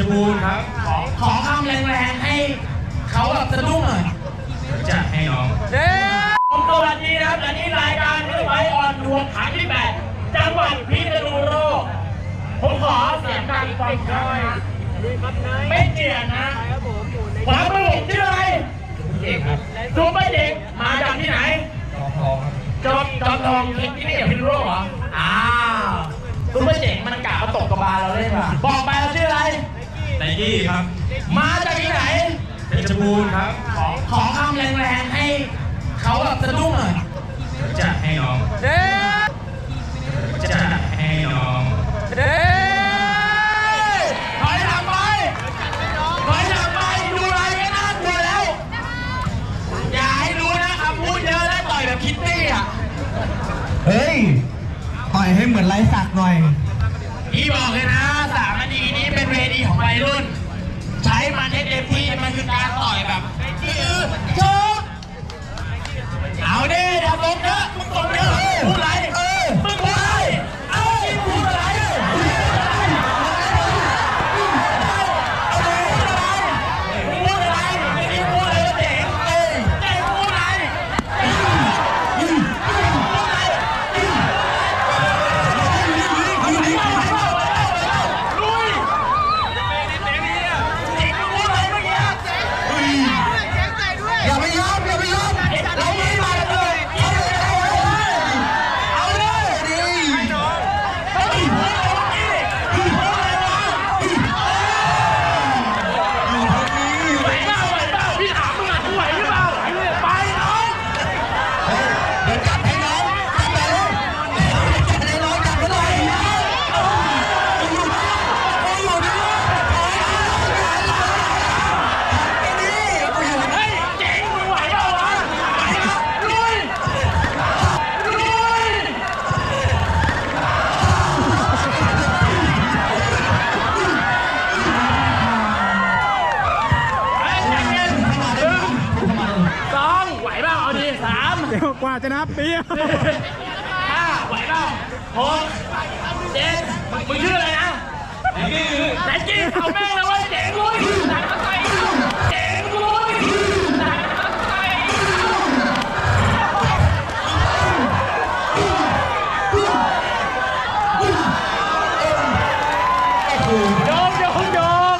ชรบูรณ์ครับ ขอขอคำแรงๆให้เขาแบบสะดุ้งหน่อยจะให้น้องผมสวัสดีนะครับและนี่รายการที่ไว้ออนทัวร์ครั้งที่แปดจังหวัดพิษณุโลกผมขอเสียงดังฟังหน่อยไม่เจียนนะขวามือผมชื่ออะไรเอกครับซูเปอร์เด็กมาจากที่ไหนทองทองครับจอมจอมทอง กี้ครับ มาจากที่ไหนเพชรบูรณ์ครับ ขอขอคำแรงๆให้เขาแบบสะดุ้งหน่อยจะให้น้องจะให้น้องถอยหลังไปถอยหลังไปดูอะไรก็น่ากลัวแล้ว อย่าให้รู้นะคำพูดเยอะแล้วต่อยแบบคิตตี้อะ เฮ้ย ต่อยให้เหมือนไรสักหน่อย พี่บอกเลยนะ วัยรุ่น ใช้มันให้เต็มที่มันคือการต่อยแบบยืดโชกเอ เดี๋ยวกว่าจะนับปีห้าไหวเปล่าหกเจ็ดมึงชื่ออะไรนะไนกี้ไหนกี้เอาแม่งเลยเว่าเจ๋งลุยเจ๋งลุยโยกโยกโยก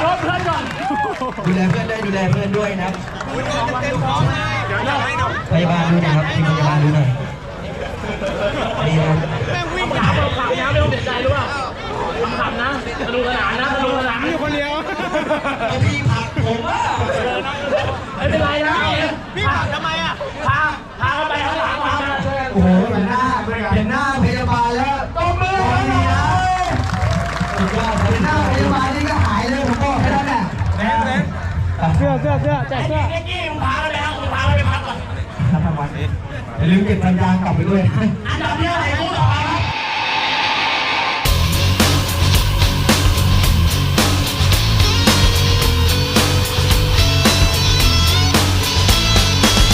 โดนเพื่อนก่อนดูแลเพื่อนด้วยดูแลเพื่อนด้วยนะครับ พยาบาลดูหน่อยครับทีมพยาบาลดูหน่อยดีครับถามเราขับนะไม่ต้องเสียใจรู้ป่ะขับนะสนุกสนานนะสนุกสนานมีคนเดียวพี่ผักผมว่าไม่เป็นไรนะพี่ขับทำไมอะพาพาเขาไปข้างหลังมาโอ้โหเห็นหน้าเห็นหน้าพยาบาลแล้วตบมือตอนนี้นะสุดยอดเห็นหน้าพยาบาลนี่ก็หายเลยผมบอกแค่นั้นแหละเสื้อเสื้อเสื้อแจกเสื้อ อนทำทำวันอย่าลืมเก็บสัญญาณกลับไปด้วยอันดับที่อะไรกูต่อ